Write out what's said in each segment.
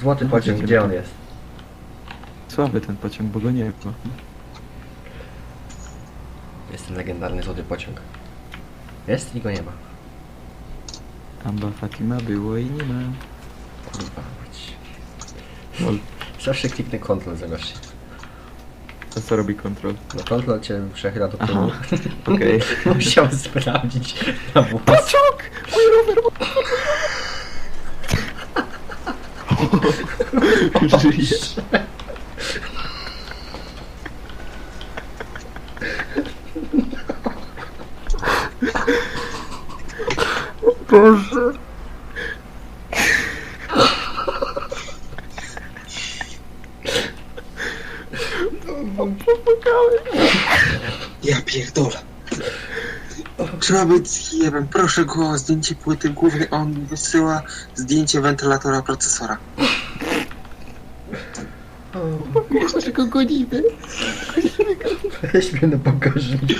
Złoty pociąg, gdzie on jest? Słaby ten pociąg, bo go nie ma. Jest ten legendarny złoty pociąg. Jest i go nie ma. Amba Fatima było i nie ma. Kurwa, mać. Lol. Zawsze kliknę kontrol zamiast. To co robi kontrol? No kontrol cię przechyla do Aha. tyłu. Okej. Musiał sprawdzić na. Pociąg! Mój rower! Żyje. Boże. Pomagałem. Ja pierdolę. Trzeba być jebem. Proszę go o zdjęcie płyty głównej, a on mi wysyła zdjęcie wentylatora procesora. Jeszcze go gonimy. Weź mnie na bagażnik.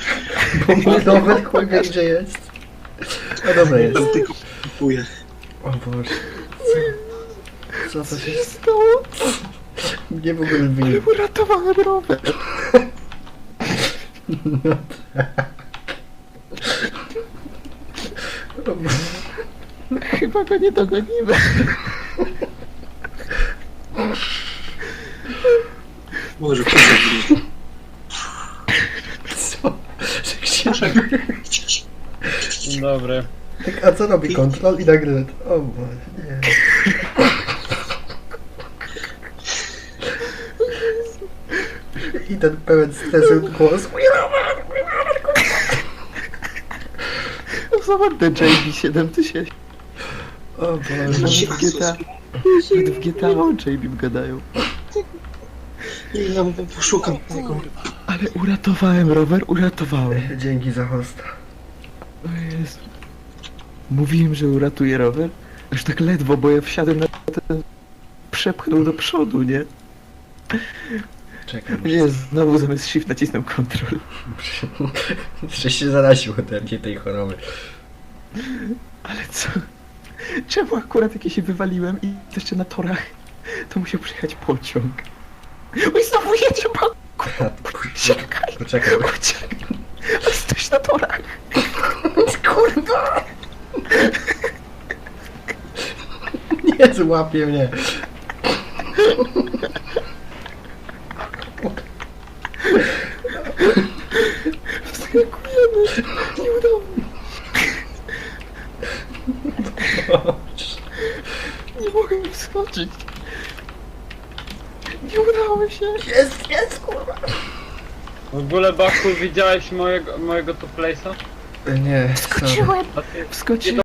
Bo mój rower chuj wie gdzie jest. No dobra jest. Tam tylko kupuję. O Boże. Co? Co to się stało? mnie w ogóle Ale wyje... uratowałem rower. No tak. Chyba go nie dogonimy. Może kupię. Co? Że się... Dzień dobry. Tak, a co robi kontrol i nagle... O Boże, nie. I ten pełen stresu głos. Zobacz ten JB 7000. O Boże. W GTA, w GTA o JB gadają. Nie, ja mówię, poszukam tego. Ale uratowałem rower, uratowałem. Dzięki za hosta. O Jezu. Mówiłem, że uratuję rower. Aż tak ledwo, bo ja wsiadłem na ten... Przepchnął do przodu, nie? Czekaj. Nie, znowu zamiast shift nacisnął kontrol. Że się zaraził ode mnie tej choroby. Ale co? Czemu akurat jak ja się wywaliłem i jeszcze na torach, to musiał przyjechać pociąg? Oj, znowu jedzie pan! Czekaj! Poczekaj. Uciekaj! Jesteś na torach! Kurwa! Nie złapie mnie. Wskakujemy! Nie udało mi Nie mogę wskoczyć! Nie udało się! Jest, jest, kurwa. W ogóle Baku widziałeś mojego, mojego tu place'a? Nie, Wskoczyłem! A ty- Wskoczyłem!